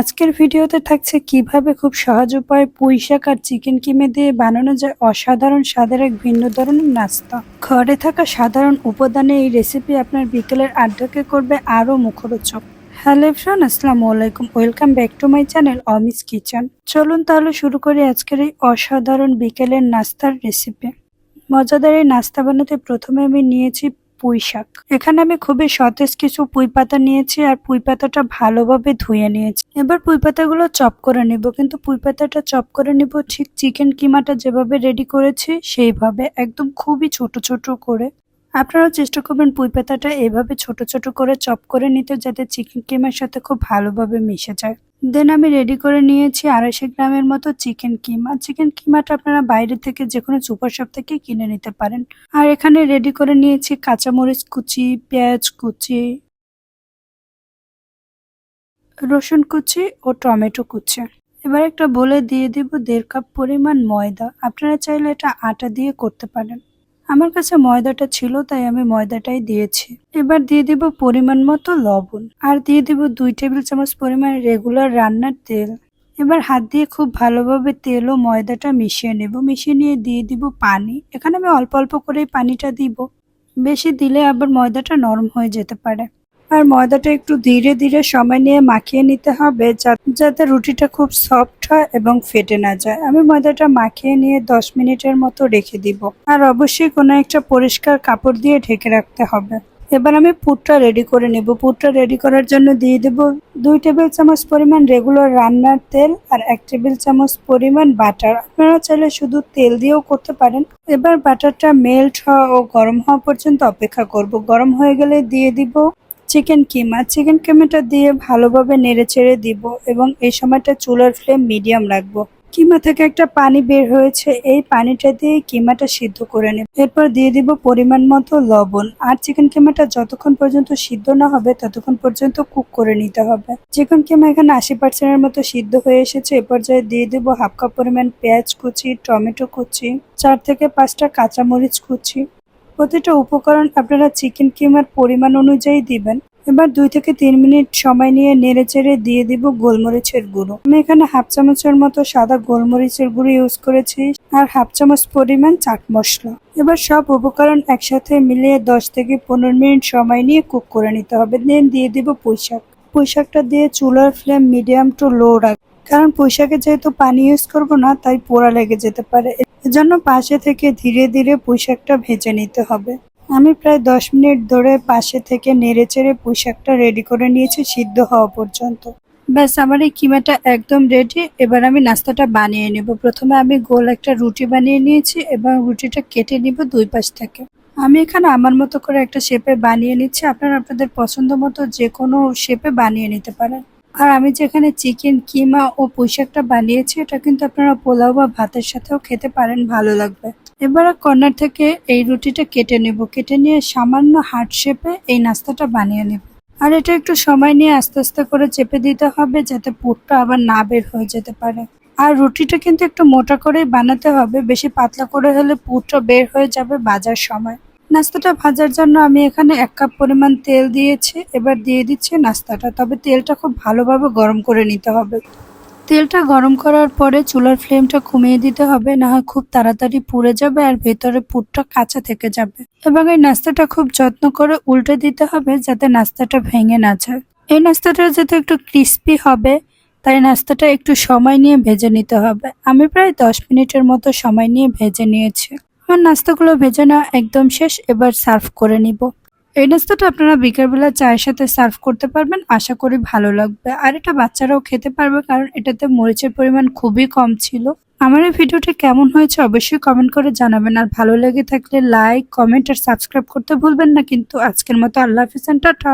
আজকের ভিডিওতে থাকছে কীভাবে খুব সহজ উপায়ে পুঁই শাক আর চিকেন কিমে দিয়ে বানানো যায় অসাধারণ স্বাদের এক ভিন্ন ধরনের নাস্তা। ঘরে থাকা সাধারণ উপাদানে এই রেসিপি আপনার বিকেলের আড্ডাকে করবে আরও মুখরোচক। হ্যালো এভরিওয়ান, আসসালামু আলাইকুম। Welcome back to my channel অমিস kitchen. চলুন তাহলে শুরু করি আজকের এই অসাধারণ বিকেলের নাস্তার রেসিপি মজাদার এই নাস্তা বানাতে প্রথমে আমি নিয়েছি পুঁই শাক এখানে আমি খুবই সতেজ কিছু পুঁই পাতা নিয়েছি আর পুঁই পাতাটা ভালোভাবে ধুয়ে নিয়েছি। এবার পুঁই পাতাগুলো চপ করে নিব, কিন্তু পুঁই পাতাটা চপ করে নিব ঠিক চিকেন কিমাটা যেভাবে রেডি করেছি সেইভাবে, একদম খুবই ছোট ছোট করে। আপনারাও চেষ্টা করবেন পুঁই পাতাটা এভাবে ছোট ছোট করে চপ করে নিতে, যাতে চিকেন কিমার সাথে খুব ভালোভাবে মিশে যায়। দেন আমি রেডি করে নিয়েছি আড়াইশো গ্রামের মতো চিকেন কিমা চিকেন কিমাটা আপনারা বাইরে থেকে যে কোনো সুপার শপ থেকে কিনে নিতে পারেন। আর এখানে রেডি করে নিয়েছি কাঁচামরিচ কুচি, পেঁয়াজ কুচি, রসুন কুচি ও টমেটো কুচি। এবার একটা বলে দিয়ে দিব দেড় কাপ পরিমাণ ময়দা। আপনারা চাইলে এটা আটা দিয়ে করতে পারেন। আমার কাছে ময়দাটা ছিল, তাই আমি ময়দাটাই দিয়েছি। এবার দিয়ে দিব পরিমাণ মতো লবণ, আর দিয়ে দিব দুই টেবিল চামচ পরিমাণ রেগুলার রান্নার তেল। এবার হাত দিয়ে খুব ভালোভাবে তেল ও ময়দাটা মিশিয়ে নেব। মিশিয়ে নিয়ে দিয়ে দিব পানি। এখানে আমি অল্প অল্প করেই পানিটা দিব। বেশি দিলে আবার ময়দাটা নরম হয়ে যেতে পারে। আর ময়দাটা একটু ধীরে ধীরে সময় নিয়ে মাখিয়ে নিতে হবে যাতে রুটিটা খুব সফট হয় এবং ফেটে না যায়। আমি ময়দাটা মাখিয়ে নিয়ে দশ মিনিটের মতো রেখে দিব। আর অবশ্যই কোনো একটা পরিষ্কার কাপড় দিয়ে ঢেকে রাখতে হবে। এবার আমি পুরটা রেডি করে নেব। পুরটা রেডি করার জন্য দিয়ে দেব দুই টেবিল চামচ পরিমাণ রেগুলার রান্নার তেল আর এক টেবিল চামচ পরিমাণ বাটার। আপনারা চাইলে শুধু তেল দিয়েও করতে পারেন। এবার বাটারটা মেল্ট হওয়া ও গরম হওয়া পর্যন্ত অপেক্ষা করব। গরম হয়ে গেলে দিয়ে দিব চিকেন কিমা চিকেন কিমাটা দিয়ে ভালোভাবে নেড়ে চেড়ে দিব এবং এই সময়টা চুলার ফ্লেম মিডিয়াম রাখব। কিমা থেকে একটা পানি বের হয়েছে, এই পানিটা দিয়ে কিমাটা সিদ্ধ করে নেব। এরপর দিয়ে দিব পরিমাণ মতো লবণ। আর চিকেন কিমাটা যতক্ষণ পর্যন্ত সিদ্ধ না হবে, ততক্ষণ পর্যন্ত কুক করে নিতে হবে। চিকেন কিমা এখানে আশি পার্সেন্টের মতো সিদ্ধ হয়ে এসেছে। এ পর্যায়ে দিয়ে দিব হাফ কাপ পরিমাণ পেঁয়াজ কুচি, টমেটো কুচি, চার থেকে পাঁচটা কাঁচামরিচ কুচি প্রতিটা উপকরণ আপনারা চিকেন কিমার পরিমাণ অনুযায়ী দিবেন। এবার দুই থেকে তিন মিনিট সময় নিয়ে নেড়ে চেড়ে দিয়ে দিব গোলমরিচের গুঁড়ো। আমি এখানে হাফ চামচের মতো সাদা গোলমরিচের গুঁড়ো ইউজ করেছি আর হাফ চামচ পরিমাণ চাট মশলা। এবার সব উপকরণ একসাথে মিলিয়ে দশ থেকে পনেরো মিনিট সময় নিয়ে কুক করে নিতে হবে। দেন দিয়ে দিব পুঁইশাক। পুঁইশাকটা দিয়ে চুলার ফ্লেম মিডিয়াম টু লো রাখ। কারণ পুঁইশাকে যেহেতু পানি ইউজ করব না, তাই পোড়া লেগে যেতে পারে। এজন্য পাশে থেকে ধীরে ধীরে পুঁইশাকটা ভেজে নিতে হবে। আমি প্রায় দশ মিনিট ধরে পাশে থেকে নেড়ে চেড়ে পুঁইশাকটা রেডি করে নিয়েছি সিদ্ধ হওয়া পর্যন্ত। ব্যাস, আমার এই কিমাটা একদম রেডি এবার আমি নাস্তাটা বানিয়ে নেব। প্রথমে আমি গোল একটা রুটি বানিয়ে নিয়েছি এবং রুটিটা কেটে নিব দুই পাশ থেকে। আমি এখানে আমার মতো করে একটা শেপে বানিয়ে নিচ্ছি। আপনারা আপনাদের পছন্দ মতো যে কোনো শেপে বানিয়ে নিতে পারেন। আর আমি যেখানে চিকেন, কিমা ও পুঁইশাকটা বানিয়েছি, এটা কিন্তু আপনারা পোলাও বা ভাতের সাথেও খেতে পারেন, ভালো লাগবে। এবার কর্নার থেকে এই রুটিটা কেটে নেব। কেটে নিয়ে সামান্য হার্ট শেপে এই নাস্তাটা বানিয়ে নেব। আর এটা একটু সময় নিয়ে আস্তে আস্তে করে চেপে দিতে হবে, যাতে পুরটা আবার না বের হয়ে যেতে পারে। আর রুটিটা কিন্তু একটু মোটা করেই বানাতে হবে, বেশি পাতলা করে হলে পুরটা বের হয়ে যাবে বাজার সময়। নাস্তাটা ভাজার জন্য আমি এখানে এক কাপ পরিমাণ তেল দিয়েছি। এবার দিয়ে দিচ্ছি নাস্তাটা। তবে তেলটা খুব ভালোভাবে গরম করে নিতে হবে। তেলটা গরম করার পরে চুলার ফ্লেমটা কমিয়ে দিতে হবে, না হয় খুব তাড়াতাড়ি পুড়ে যাবে আর ভেতরে পুরটা কাঁচা থেকে যাবে। এবং এই নাস্তাটা খুব যত্ন করে উল্টে দিতে হবে যাতে নাস্তাটা ভেঙে না যায়। এই নাস্তাটা যাতে একটু ক্রিস্পি হবে, তাই নাস্তাটা একটু সময় নিয়ে ভেজে নিতে হবে। আমি প্রায় দশ মিনিটের মতো সময় নিয়ে ভেজে নিয়েছি। আমার নাস্তাগুলো ভেজে নেওয়া একদম শেষ, এবার সার্ভ করে নিব। এই নাস্তাটা আপনারা বিকালবেলা চায়ের সাথে সার্ভ করতে পারবেন, আশা করি ভালো লাগবে। আর এটা বাচ্চারাও খেতে পারবে, কারণ এটাতে মরিচের পরিমাণ খুবই কম ছিল। আমার এই ভিডিওটি কেমন হয়েছে অবশ্যই কমেন্ট করে জানাবেন, আর ভালো লেগে থাকলে লাইক, কমেন্ট, আর সাবস্ক্রাইব করতে ভুলবেন না। কিন্তু আজকের মতো আল্লাহ হাফিজ, টাটা।